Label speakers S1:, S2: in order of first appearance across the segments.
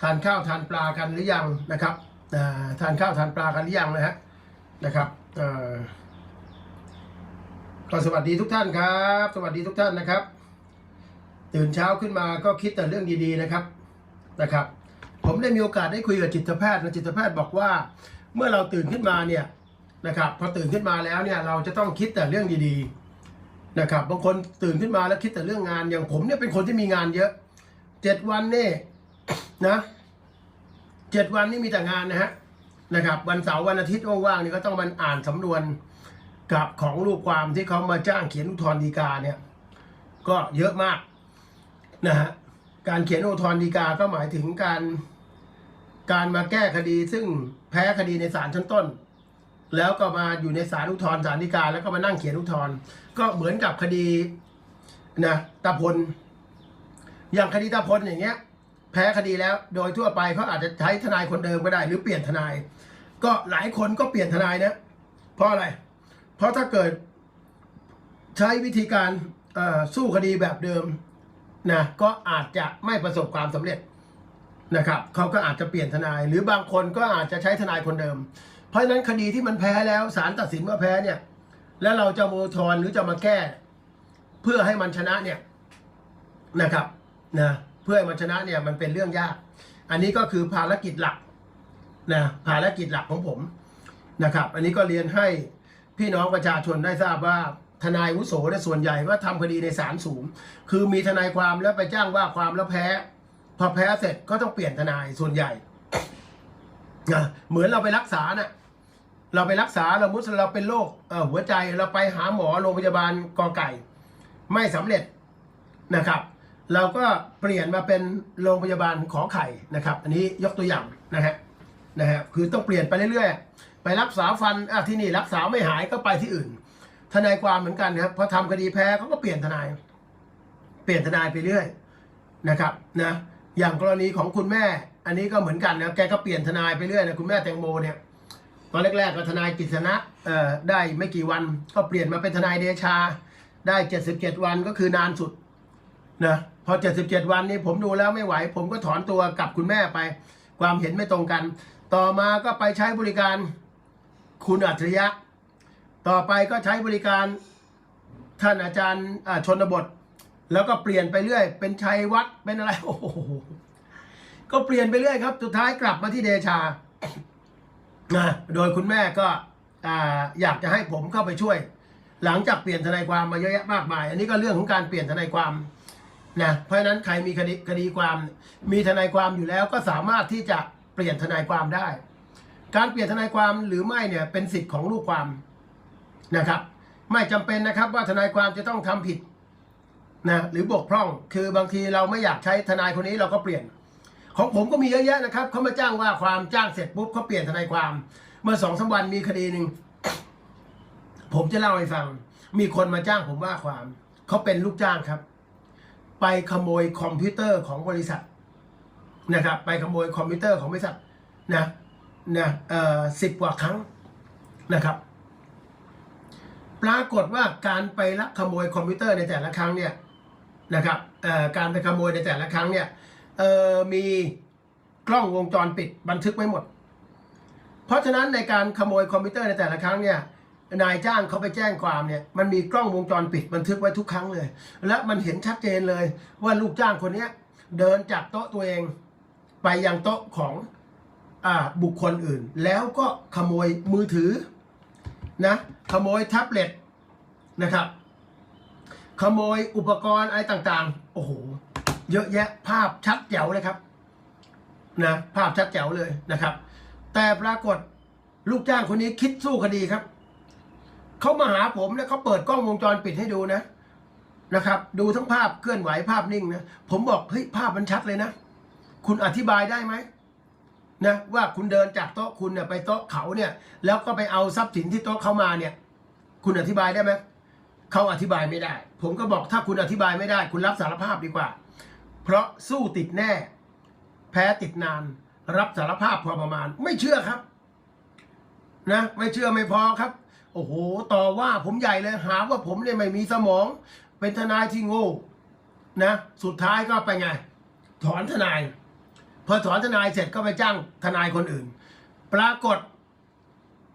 S1: ทานข้าวทานปลากันหรือยังนะครับทานข้าวทานปลากันหรือยังนะฮะนะครับเอ่อก็สวัสดีทุกท่านครับ สวัสดีทุกท่านนะครับ ตื่นเช้าขึ้นมาก็คิดแต่เรื่องดีๆนะครับนะครับ ผมได้มีโอกาสได้คุยกับจิตแพทย์นะจิตแพทย์บอกว่า เมื่อเราตื่นขึ้นมาเนี่ยนะครับพอตื่นขึ้นมาแล้วเนี่ยเราจะต้องคิดแต่เรื่องดีๆนะครับบางคนตื่นขึ้นมาแล้วคิดแต่เรื่องงานอย่างผมเนี่ยเป็นคนที่มีงานเยอะเจ็ดวันเนี่ย นะเจ็ดวันนี่มีแต่งานนะฮะนะครับ วันเสาร์วันอาทิตย์ว่างๆนี่ก็ต้องมันอ่านสำนวนกับของลูกความที่เขามาจ้างเขียนอุทธรณ์ฎีกาเนี่ย ก็เยอะมากนะฮะการเขียนอุทธรณ์ฎีกาก็หมายถึงการการมาแก้คดีซึ่งแพ้คดีในศาลชั้นต้น แล้วก็มาอยู่ในศาลอุทธรณ์ศาลฎีกา แล้วก็มานั่งเขียนอุทธรณ์ก็เหมือนกับคดีนะตาพลอย่างคดีตาพลอย่างเงี้ย แพ้คดีแล้ว โดยทั่วไปเขาอาจจะใช้ทนายคนเดิมก็ได้ หรือเปลี่ยนทนาย ก็หลายคนก็เปลี่ยนทนายนะเพราะอะไร เพราะถ้าเกิดใช้วิธีการสู้คดีแบบเดิมนะก็อาจจะไม่ประสบความสำเร็จนะครับเขาก็อาจจะเปลี่ยนทนาย หรือบางคนก็อาจจะใช้ทนายคนเดิม เพราะฉะนั้นคดีที่มันแพ้แล้วศาลตัดสินว่าแพ้เนี่ย แล้วเราจะโมทอนหรือจะมาแก้ เพื่อให้มันชนะเนี่ยนะครับนะ พื่อให้มันชนะเนี่ยมันเป็นเรื่องยาก อันนี้ก็คือภารกิจหลักนะภารกิจหลักของผมนะครับ อันนี้ก็เรียนให้พี่น้องประชาชนได้ทราบว่าทนายวุโสเนี่ยส่วนใหญ่ว่าทำคดีในศาลสูง คือมีทนายความแล้วไปจ้างว่าความแล้วแพ้ พอแพ้เสร็จก็ต้องเปลี่ยนทนายส่วนใหญ่นะเหมือนเราไปรักษาน่ะเราไปรักษาเรามุดเราเป็นโรคหัวใจเราไปหาหมอโรงพยาบาลกอไก่ ไม่สำเร็จนะครับ เราก็เปลี่ยนมาเป็นโรงพยาบาลขอไข่นะครับ อันนี้ยกตัวอย่างนะฮะนะฮะคือต้องเปลี่ยนไปเรื่อยๆ ไปรักษาฟันอะที่นี่รักษาไม่หายก็ไปที่อื่น ทนายความเหมือนกันนะครับพอทำคดีแพ้เขาก็เปลี่ยนทนาย เปลี่ยนทนายไปเรื่อยนะครับนะอย่างกรณีของคุณแม่ อันนี้ก็เหมือนกันนะแกก็เปลี่ยนทนายไปเรื่อยนะคุณแม่แตงโมเนี่ยตอนแรกๆก็ทนายกฤษณะเอ่อได้ไม่กี่วันก็เปลี่ยนมาเป็นทนายเดชา ได้ 77 วันก็คือนานสุดนะ พอ 77 วันนี้ผมดูแล้วไม่ไหว ผมก็ถอนตัวกับคุณแม่ไป ความเห็นไม่ตรงกัน ต่อมาก็ไปใช้บริการคุณอัจฉริยะ ต่อไปก็ใช้บริการท่านอาจารย์ชนบท แล้วก็เปลี่ยนไปเรื่อย เป็นชัยวัดเป็นอะไรโอ้โหก็เปลี่ยนไปเรื่อยครับ สุดท้ายกลับมาที่เดชานะโดยคุณแม่ก็ออยากจะให้ผมเข้าไปช่วย หลังจากเปลี่ยนทนายความมาเยอะแยะมากมาย อันนี้ก็เรื่องของการเปลี่ยนทนายความ นะเพราะฉะนั้นใครมีคดีคดีความ มีทนายความอยู่แล้วก็สามารถที่จะเปลี่ยนทนายความได้ การเปลี่ยนทนายความหรือไม่เนี่ยเป็นสิทธิ์ของลูกความนะครับ ไม่จำเป็นนะครับว่าทนายความจะต้องทำผิดนะหรือบกพร่อง คือบางทีเราไม่อยากใช้ทนายคนนี้เราก็เปลี่ยน ของผมก็มีเยอะแยะนะครับเขามาจ้างว่าความจ้างเสร็จปุ๊บเขาเปลี่ยนทนายความ เมื่อสองสามวันมีคดีหนึ่งผมจะเล่าให้ฟัง มีคนมาจ้างผมว่าความ เขาเป็นลูกจ้างครับ ไปขโมยคอมพิวเตอร์ของบริษัทนะครับ ไปขโมยคอมพิวเตอร์ของบริษัทนะนะเอ่อสิบกว่าครั้งนะครับ ปรากฏว่าการไปลักขโมยคอมพิวเตอร์ในแต่ละครั้งเนี่ยนะครับเอ่อการไปขโมยในแต่ละครั้งเนี่ยเอ่อมีกล้องวงจรปิดบันทึกไว้หมด เพราะฉะนั้นในการขโมยคอมพิวเตอร์ในแต่ละครั้งเนี่ย นายจ้างเขาไปแจ้งความเนี่ยมันมีกล้องวงจรปิดบันทึกไว้ทุกครั้งเลย และมันเห็นชัดเจนเลยว่าลูกจ้างคนเนี้ยเดินจากโต๊ะตัวเอง ไปยังโต๊ะของอบุคคลอื่น แล้วก็ขโมยมือถือนะขโมยแท็บเล็ตนะครับ ขโมยอุปกรณ์อะไรต่างๆ โอ้โห เยอะแยะภาพชัดแจ๋วเลยครับนะภาพชัดแจ๋วเลยนะครับ แต่ปรากฏลูกจ้างคนนี้คิดสู้คดีครับ เขามาหาผมแล้วเขาเปิดกล้องวงจรปิดให้ดูนะนะครับ ดูทั้งภาพเคลื่อนไหวภาพนิ่งนะผมบอกเฮ้ยภาพมันชัดเลยนะ คุณอธิบายได้ไหมนะว่าคุณเดินจากโต๊ะคุณเนี่ยไปโต๊ะเขาเนี่ย แล้วก็ไปเอาทรัพย์สินที่โต๊ะเขามาเนี่ย คุณอธิบายได้ไหมเขาอธิบายไม่ได้ ผมก็บอกถ้าคุณอธิบายไม่ได้ คุณรับสารภาพดีกว่า เพราะสู้ติดแน่ แพ้ติดนาน รับสารภาพพอประมาณ ไม่เชื่อครับ นะ ไม่เชื่อไม่พอครับ โอ้โห ต่อว่าผมใหญ่เลยหาว่าผมเนี่ยไม่มีสมอง เป็นทนายที่โง่นะ สุดท้ายก็ไปไง ถอนทนาย พอถอนทนายเสร็จก็ไปจ้างทนายคนอื่น ปรากฏ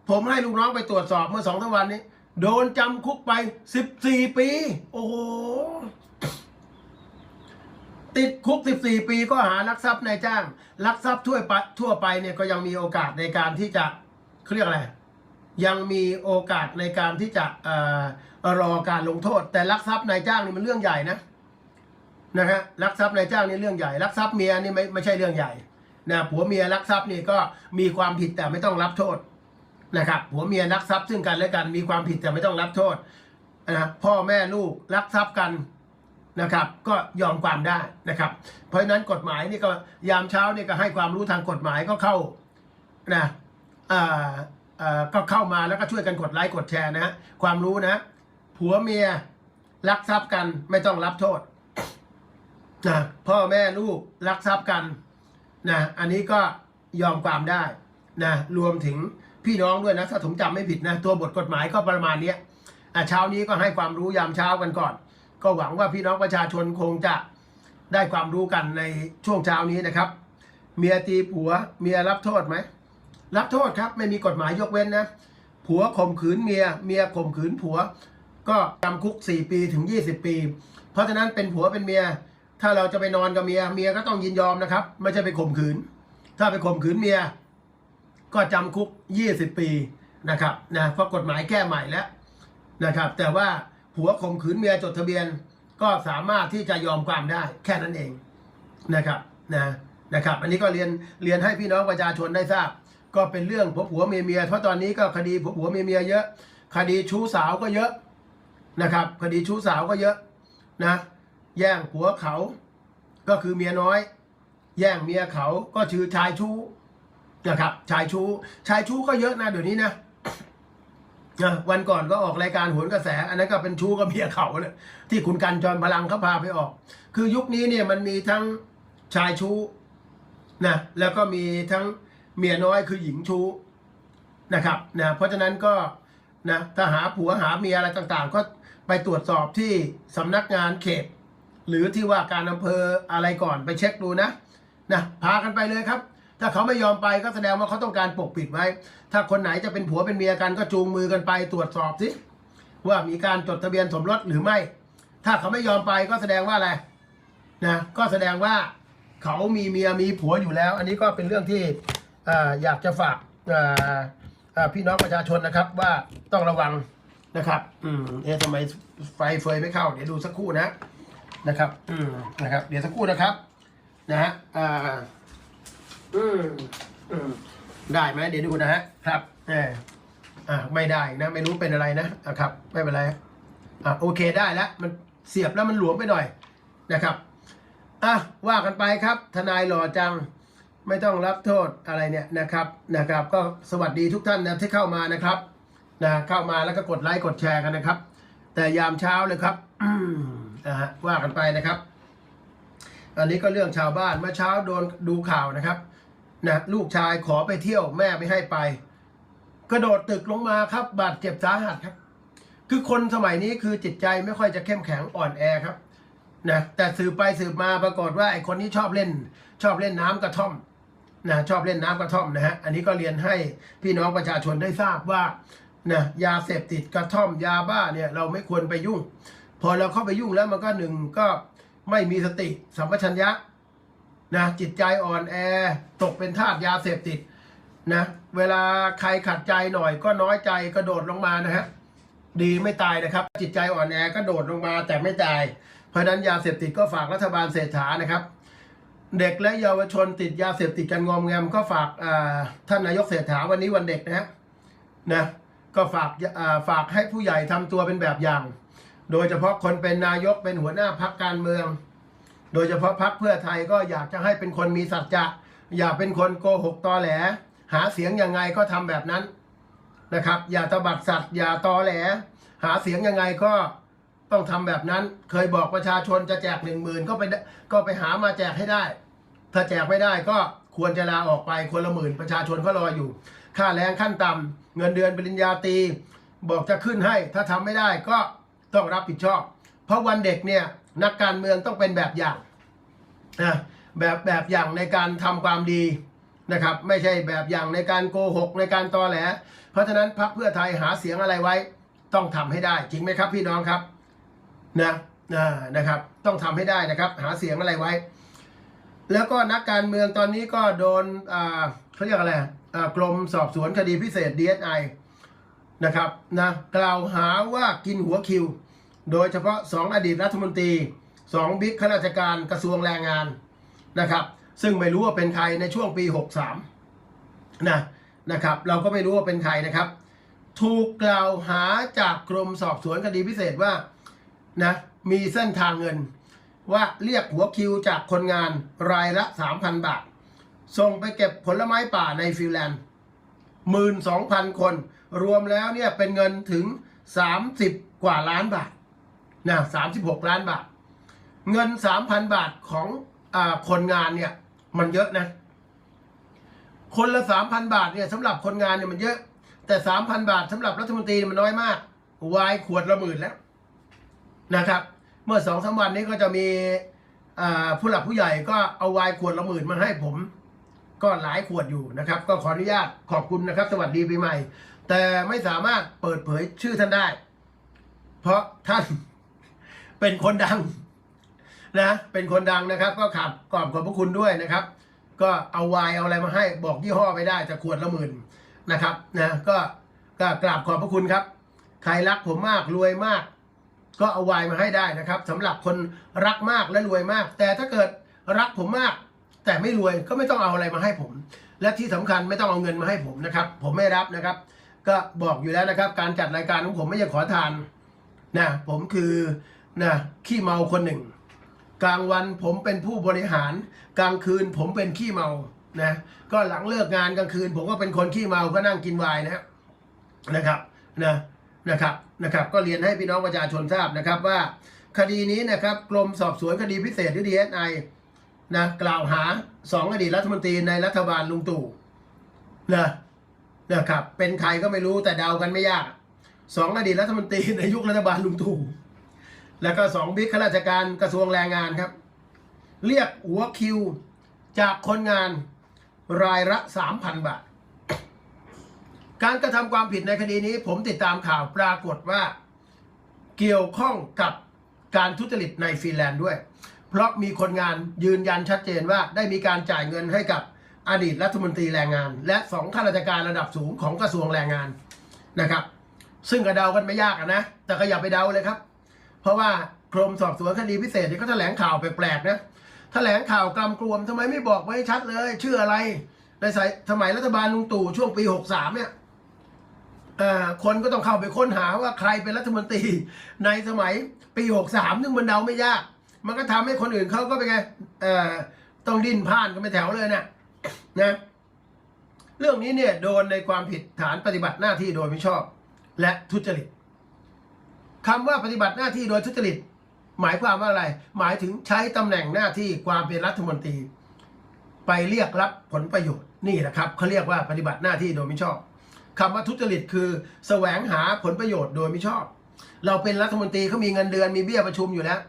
S1: ผมให้ลูกน้องไปตรวจสอบเมื่อสองสามวันนี้ โดนจำคุกไปสิบสี่ปี โอ้โห ติดคุก14ปีก็หารักทรัพย์นายจ้าง รักทรัพย์ทั่วไปทั่วไปเนี่ยก็ยังมีโอกาสในการที่จะเขาเรียกอะไร ยังมีโอกาสในการที่จะเอ่อรอการลงโทษ แต่ลักทรัพย์นายจ้างนี่มันเรื่องใหญ่นะนะฮะลักทรัพย์นายจ้างนี่เรื่องใหญ่ลักทรัพย์เมียนี่ไม่ไม่ใช่เรื่องใหญ่นะผัวเมียลักทรัพย์นี่ก็มีความผิดแต่ไม่ต้องรับโทษนะครับผัวเมียลักทรัพย์ซึ่งกันและกันมีความผิดแต่ไม่ต้องรับโทษนะพ่อแม่ลูกลักทรัพย์กันนะครับ ก็ยอมความได้นะครับ เพราะฉะนั้นกฎหมายนี่ก็ยามเช้านี่ก็ให้ความรู้ทางกฎหมายก็เข้านะอ่า ก็เข้ามาแล้วก็ช่วยกันกดไลค์กดแชร์นะฮะความรู้นะผัวเมียรักทรัพย์กันไม่ต้องรับโทษนะพ่อแม่ลูกรักทรัพย์กันนะอันนี้ก็ยอมความได้นะรวมถึงพี่น้องด้วยนะถ้าผมจำไม่ผิดนะ ตัวบทกฎหมายก็ประมาณนี้อะเช้านี้ก็ให้ความรู้ยามเช้ากันก่อน ก็หวังว่าพี่น้องประชาชนคงจะได้ความรู้กันในช่วงเช้านี้นะครับ เมียตีผัวเมียรับโทษไหม รับโทษครับไม่มีกฎหมายยกเว้นนะ ผัวข่มขืนเมีย เมียข่มขืนผัว ก็จำคุก 4 ปีถึง 20 ปี เพราะฉะนั้นเป็นผัวเป็นเมีย ถ้าเราจะไปนอนกับเมีย เมียก็ต้องยินยอมนะครับ ไม่ใช่ไปข่มขืน ถ้าไปข่มขืนเมีย ก็จำคุก 20 ปีนะครับนะเพราะกฎหมายแก้ใหม่แล้วนะครับ แต่ว่าผัวข่มขืนเมียจดทะเบียน ก็สามารถที่จะยอมความได้ แค่นั้นเองนะครับนะนะครับ อันนี้ก็เรียนเรียนให้พี่น้องประชาชนได้ทราบ ก็เป็นเรื่องผัวผัวเมียเมียเพราะตอนนี้ก็คดีผัวผัวเมียเมียเยอะ คดีชู้สาวก็เยอะนะครับ คดีชู้สาวก็เยอะนะ แย่งผัวเขา ก็คือเมียน้อย แย่งเมียเขาก็ชื่อชายชู้นะครับ ชายชู้ชายชู้ก็เยอะนะเดี๋ยวนี้นะนะวันก่อนก็ออกรายการโหนกระแส อันนั้นก็เป็นชู้กับเมียเขาเนี่ยที่คุณกันจอมพลังเขาพาไปออก คือยุคนี้เนี่ยมันมีทั้งชายชู้นะแล้วก็มีทั้ง เมียน้อยคือหญิงชู้นะครับนะเพราะฉะนั้นก็นะถ้าหาผัวหาเมียอะไรต่างๆ ก็ไปตรวจสอบที่สำนักงานเขต หรือที่ว่าการอำเภออะไรก่อนไปเช็คดูนะนะพากันไปเลยครับ ถ้าเขาไม่ยอมไปก็แสดงว่าเขาต้องการปกปิดไว้ ถ้าคนไหนจะเป็นผัวเป็นเมียกันก็จูงมือกันไปตรวจสอบสิว่ามีการจดทะเบียนสมรสหรือไม่ ถ้าเขาไม่ยอมไปก็แสดงว่าอะไรนะก็แสดงว่าเขามีเมียมีผัวอยู่แล้ว อันนี้ก็เป็นเรื่องที่ อยากจะฝากพี่น้องประชาชนนะครับว่าต้องระวังนะครับ อืมเอ๊ะทำไมไฟเฟยไม่เข้า เดี๋ยวดูสักครู่นะนะครับ อืมนะครับ เดี๋ยวสักครู่นะครับ นะฮะอ่าอืมอืมได้ไหมเดี๋ยวดูนะฮะครับเอออ่าไม่ได้นะ ไม่รู้เป็นอะไรนะอะครับ ไม่เป็นไรอะโอเคได้แล้วมันเสียบแล้วมันหลวมไปหน่อยนะครับอะว่ากันไปครับ ทนายหล่อจัง ไม่ต้องรับโทษอะไรเนี่ยนะครับนะครับ ก็สวัสดีทุกท่านนะที่เข้ามานะครับนะเข้ามาแล้วก็กดไลค์กดแชร์กันนะครับ แต่ยามเช้าเลยครับนะฮะว่ากันไปนะครับ อันนี้ก็เรื่องชาวบ้านเมื่อเช้าโดนดูข่าวนะครับนะลูกชายขอไปเที่ยวแม่ไม่ให้ไป กระโดดตึกลงมาครับบาดเจ็บสาหัสครับ คือคนสมัยนี้คือจิตใจไม่ค่อยจะเข้มแข็งอ่อนแอครับนะแต่สืบไปสืบมาปรากฏว่าไอ้คนนี้ชอบเล่น ชอบเล่นน้ำกระท่อม นะชอบเล่นน้ำกระท่อมนะฮะอันนี้ก็เรียนให้พี่น้องประชาชนได้ทราบว่านะยาเสพติดกระท่อมยาบ้าเนี่ยเราไม่ควรไปยุ่ง พอเราเข้าไปยุ่งแล้วมันก็หนึ่งก็ไม่มีสติสัมปชัญญะนะจิตใจอ่อนแอตกเป็นทาสยาเสพติดนะเวลาใครขัดใจหน่อยก็น้อยใจกระโดดลงมานะฮะดีไม่ตายนะครับ จิตใจอ่อนแอก็โดดลงมาแต่ไม่ตาย เพราะฉะนั้นยาเสพติดก็ฝากรัฐบาลเศรษฐานะครับ เด็กและเยาวชนติดยาเสพติดกันงอมแงมก็ฝากท่านนายกเศรษฐาวันนี้วันเด็กนะฮะนะก็ฝากฝากให้ผู้ใหญ่ทำตัวเป็นแบบอย่าง โดยเฉพาะคนเป็นนายกเป็นหัวหน้าพักการเมือง โดยเฉพาะพักเพื่อไทยก็อยากจะให้เป็นคนมีสัจจะ อย่าเป็นคนโกหกตอแหล หาเสียงยังไงก็ทำแบบนั้นนะครับ อย่าตบัดสัตว์อย่าตอแหล หาเสียงยังไงก็ ต้องทำแบบนั้น เคยบอกประชาชนจะแจกหนึ่งหมื่นก็ไปก็ไปหามาแจกให้ได้ ถ้าแจกไม่ได้ก็ควรจะลาออกไปคนละหมื่นประชาชนเขารออยู่ ค่าแรงขั้นต่ำเงินเดือนปริญญาตรีบอกจะขึ้นให้ ถ้าทำไม่ได้ก็ต้องรับผิดชอบ เพราะวันเด็กเนี่ยนักการเมืองต้องเป็นแบบอย่างนะแบบแบบอย่างในการทำความดีนะครับไม่ใช่แบบอย่างในการโกหกในการตอแหล เพราะฉะนั้นพรรคเพื่อไทยหาเสียงอะไรไว้ ต้องทำให้ได้จริงไหมครับพี่น้องครับ นะนะนะครับ ต้องทำให้ได้นะครับ หาเสียงอะไรไว้ แล้วก็นักการเมืองตอนนี้ก็โดนเขาเรียกอะไรกรมสอบสวนคดีพิเศษ DSI นะครับนะกล่าวหาว่ากินหัวคิว โดยเฉพาะสองอดีตรัฐมนตรีสองบิ๊กข้าราชการกระทรวงแรงงานนะครับ ซึ่งไม่รู้ว่าเป็นใครในช่วงปี 63นะนะครับ เราก็ไม่รู้ว่าเป็นใครนะครับ ถูกกล่าวหาจากกรมสอบสวนคดีพิเศษว่า นะมีเส้นทางเงิน ว่าเรียกหัวคิวจากคนงานรายละ 3,000 บาท ส่งไปเก็บผลไม้ป่าในฟินแลนด์หมื่นสองพันคน รวมแล้วเนี่ยเป็นเงินถึง 30 กว่าล้านบาทนะ36 ล้านบาท เงิน 3,000 บาทของอคนงานเนี่ยมันเยอะนะ คนละ 3,000 บาทเนี่ยสำหรับคนงานเนี่ยมันเยอะ แต่ 3,000 บาทสำหรับรัฐมนตรีมันน้อยมาก วายขวดละหมื่นแล้ว นะครับ เมื่อสองสามวันนี้ก็จะมีผู้หลักผู้ใหญ่ก็เอาวายขวดละหมื่นมาให้ผม ก็หลายขวดอยู่นะครับ ก็ขออนุญาตขอบคุณนะครับ สวัสดีปีใหม่ แต่ไม่สามารถเปิดเผยชื่อท่านได้ เพราะท่านเป็นคนดังนะเป็นคนดังนะครับ ก็ขับกอบขอบพระคุณด้วยนะครับ ก็เอาไวน์เอาอะไรมาให้ บอกยี่ห้อไม่ได้แต่ขวดละหมื่นนะครับนะก็ก็กราบขอบพระคุณครับ ใครรักผมมากรวยมาก ก็เอาไวน์มาให้ได้นะครับสำหรับคนรักมากและรวยมาก แต่ถ้าเกิดรักผมมาก แต่ไม่รวยก็ไม่ต้องเอาอะไรมาให้ผม และที่สำคัญไม่ต้องเอาเงินมาให้ผมนะครับ ผมไม่รับนะครับ ก็บอกอยู่แล้วนะครับ การจัดรายการของผมไม่ใช่ขอทานนะผมคือนะขี้เมาคนหนึ่ง กลางวันผมเป็นผู้บริหาร กลางคืนผมเป็นขี้เมานะก็หลังเลิกงานกลางคืน ผมก็เป็นคนขี้เมาก็นั่งกินวน์นะนะครับนะนะครับ นะครับก็เรียนให้พี่น้องประชาชนทราบนะครับว่า คดีนี้นะครับกรมสอบสวนคดีพิเศษหรือ DSI นะกล่าวหาสองอดีตรัฐมนตรีในรัฐบาลลุงตู่นะนะครับเป็นใครก็ไม่รู้แต่เดากันไม่ยากสองอดีตรัฐมนตรีในยุครัฐบาลลุงตู่แล้วก็สองบิ๊กข้าราชการกระทรวงแรงงานครับ เรียกหัวคิวจากคนงานรายละสามพันบาท การกระทำความผิดในคดีนี้ ผมติดตามข่าวปรากฏว่าเกี่ยวข้องกับการทุจริตในฟินแลนด์ด้วย เพราะมีคนงานยืนยันชัดเจนว่าได้มีการจ่ายเงินให้กับอดีตรัฐมนตรีแรงงาน และสองข้าราชการระดับสูงของกระทรวงแรงงานนะครับ ซึ่งก็เดากันไม่ยากนะ แต่ก็อย่าไปเดาเลยครับ เพราะว่ากรมสอบสวนคดีพิเศษที่เขาแถลงข่าวแปลกๆนะแถลงข่าวกลำกลวมทำไมไม่บอกไว้ชัดเลย ชื่ออะไรในสมัยรัฐบาลลุงตู่ช่วงปี 63เนี่ย คนก็ต้องเข้าไปค้นหาว่าใครเป็นรัฐมนตรีในสมัยปี63ซึ่งมันเดาไม่ยาก มันก็ทำให้คนอื่นเขาก็เป็นไงต้องดิ้นพ่านกันไปแถวเลยเนี่ยนะ เรื่องนี้เนี่ยโดนในความผิดฐานปฏิบัติหน้าที่โดยไม่ชอบ และทุจริตคำว่าปฏิบัติหน้าที่โดยทุจริต หมายความว่าอะไร หมายถึงใช้ตำแหน่งหน้าที่ความเป็นรัฐมนตรี ไปเรียกรับผลประโยชน์นี่แหละครับเขาเรียกว่าปฏิบัติหน้าที่โดยไม่ชอบ คำว่าทุจริตคือแสวงหาผลประโยชน์โดยไม่ชอบ เราเป็นรัฐมนตรีเขามีเงินเดือนมีเบี้ยประชุมอยู่แล้ว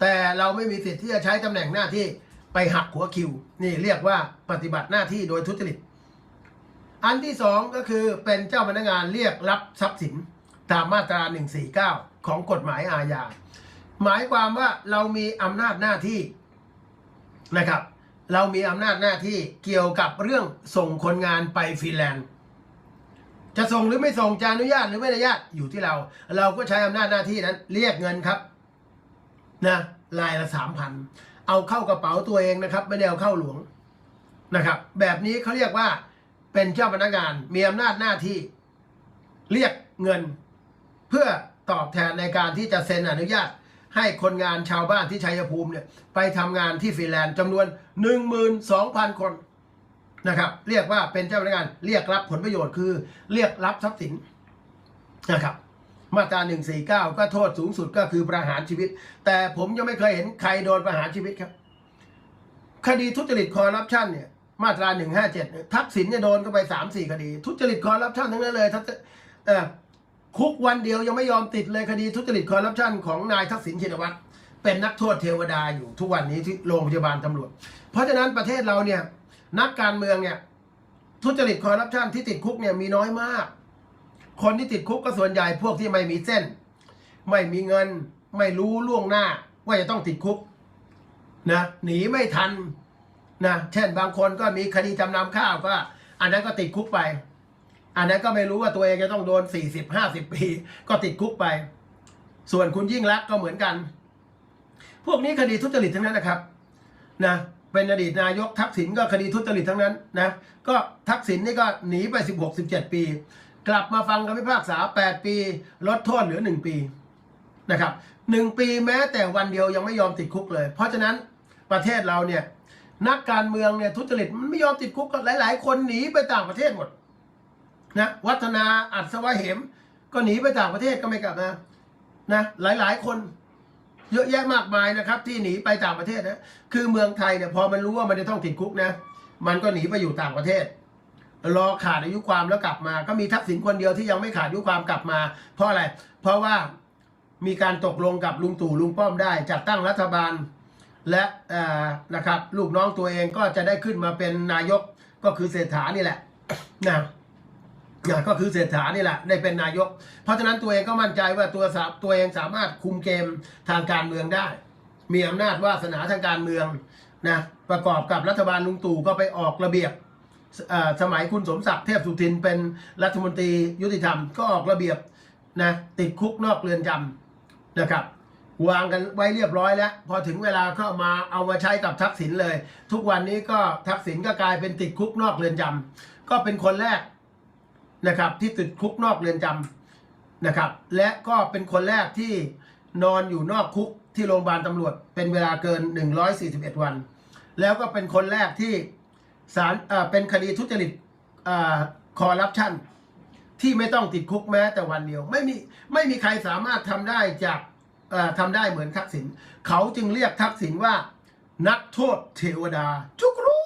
S1: แต่เราไม่มีสิทธิ์ที่จะใช้ตำแหน่งหน้าที่ไปหักหัวคิว นี่เรียกว่าปฏิบัติหน้าที่โดยทุจริต อันที่สองก็คือเป็นเจ้าพนักงานเรียกรับทรัพย์สินตามมาตรา 149 ของกฎหมายอาญา หมายความว่าเรามีอำนาจหน้าที่นะครับ เรามีอำนาจหน้าที่เกี่ยวกับเรื่องส่งคนงานไปฟินแลนด์ จะส่งหรือไม่ส่งจะอนุญาตหรือไม่อนุญาตอยู่ที่เรา เราก็ใช้อำนาจหน้าที่นั้น เรียกเงินครับนะรายละสามพันเอาเข้ากระเป๋าตัวเองนะครับ ไม่ได้เอาเข้าหลวงนะครับ แบบนี้เขาเรียกว่าเป็นเจ้าพนักงานมีอำนาจหน้าที่ เรียกเงิน เพื่อตอบแทนในการที่จะเซ็นอนุญาต ให้คนงานชาวบ้านที่ชัยภูมิเนี่ยไปทำงานที่ฟินแลนด์จำนวน 12,000 คน นะครับเรียกว่าเป็นเจ้าพนักงานเรียกรับผลประโยชน์คือ เรียกรับทรัพย์สินนะครับ มาตรา149 ก็โทษสูงสุดก็คือประหารชีวิต แต่ผมยังไม่เคยเห็นใครโดนประหารชีวิตครับ คดีทุจริตคอร์รัปชันเนี่ยมาตรา157เนี่ยทักษิณเนี่ยโดนก็ไป3-4คดี ทุจริตคอร์รัปชันทั้งนั้นเลยทักคุกวันเดียวยังไม่ยอมติดเลยคดีทุจริตคอร์รัปชันของนายทักษิณชินวัตรเป็นนักโทษเทวดาอยู่ทุกวันนี้ที่โรงพยาบาลตำรวจ เพราะฉะนั้นประเทศเราเนี่ย นักการเมืองเนี่ยทุจริตคอร์รัปชันที่ติดคุกเนี่ยมีน้อยมาก คนที่ติดคุกก็ส่วนใหญ่พวกที่ไม่มีเส้น ไม่มีเงิน ไม่รู้ล่วงหน้า ว่าจะต้องติดคุกนะหนีไม่ทันนะเช่นบางคนก็มีคดีจำนำข้าวก็ อันนั้นก็ติดคุกไป อันนั้นก็ไม่รู้ว่าตัวเองจะต้องโดนสี่สิบห้าสิบปี ก็ติดคุกไป ส่วนคุณยิ่งรักก็เหมือนกัน พวกนี้คดีทุจริตทั้งนั้นนะครับ นะ เป็นอดีตนายกทักษิณก็คดีทุจริตทั้งนั้นนะก็ทักษิณนี่ก็หนีไป 16 17 ปี กลับมาฟังคำพิพากษา 8 ปี ลดโทษเหลือ 1 ปีนะครับหนึ่งปีแม้แต่วันเดียวยังไม่ยอมติดคุกเลย เพราะฉะนั้นประเทศเราเนี่ยนักการเมืองเนี่ยทุจริตมันไม่ยอมติดคุกก็หลาย ๆ คนหนีไปต่างประเทศหมดนะวัฒนาอัศวะเหม ก็หนีไปต่างประเทศก็ไม่กลับมานะหลาย ๆ คน เยอะแยะมากมายนะครับ ที่หนีไปต่างประเทศนะคือเมืองไทยเนี่ยพอมันรู้ว่ามันจะต้องติดคุกนะมันก็หนีไปอยู่ต่างประเทศ รอขาดอายุความแล้วกลับมา ก็มีทักษิณคนเดียวที่ยังไม่ขาดอายุความกลับมา เพราะอะไร เพราะว่ามีการตกลงกับลุงตู่ลุงป้อมได้จัดตั้งรัฐบาล และนะครับลูกน้องตัวเองก็จะได้ขึ้นมาเป็นนายกก็คือเศรษฐานี่แหละนะ ก็คือเศรษฐานี่แหละได้เป็นนายก เพราะฉะนั้นตัวเองก็มั่นใจว่าตัวสาตัวเองสามารถคุมเกมทางการเมืองได้ มีอำนาจวาสนาทางการเมืองนะประกอบกับรัฐบาลลุงตู่ก็ไปออกระเบียบสมัยคุณสมศักดิ์เทพสุทินเป็นรัฐมนตรียุติธรรมก็ออกระเบียบนะติดคุกนอกเรือนจำนะครับ วางกันไว้เรียบร้อยแล้ว พอถึงเวลาเข้ามาเอามาใช้กับทักษิณเลย ทุกวันนี้ก็ทักษิณก็กลายเป็นติดคุกนอกเรือนจำก็เป็นคนแรก นะครับที่ติดคุกนอกเรือนจำนะครับ และก็เป็นคนแรกที่นอนอยู่นอกคุกที่โรงพยาบาลตำรวจ เป็นเวลาเกิน 141 วัน แล้วก็เป็นคนแรกที่ศาลเป็นคดีทุจริตคอร์รัปชันที่ไม่ต้องติดคุกแม้แต่วันเดียว ไม่มีไม่มีใครสามารถทำได้จากทำได้เหมือนทักษิณเขาจึงเรียกทักษิณว่า นักโทษเทวดาจุกทู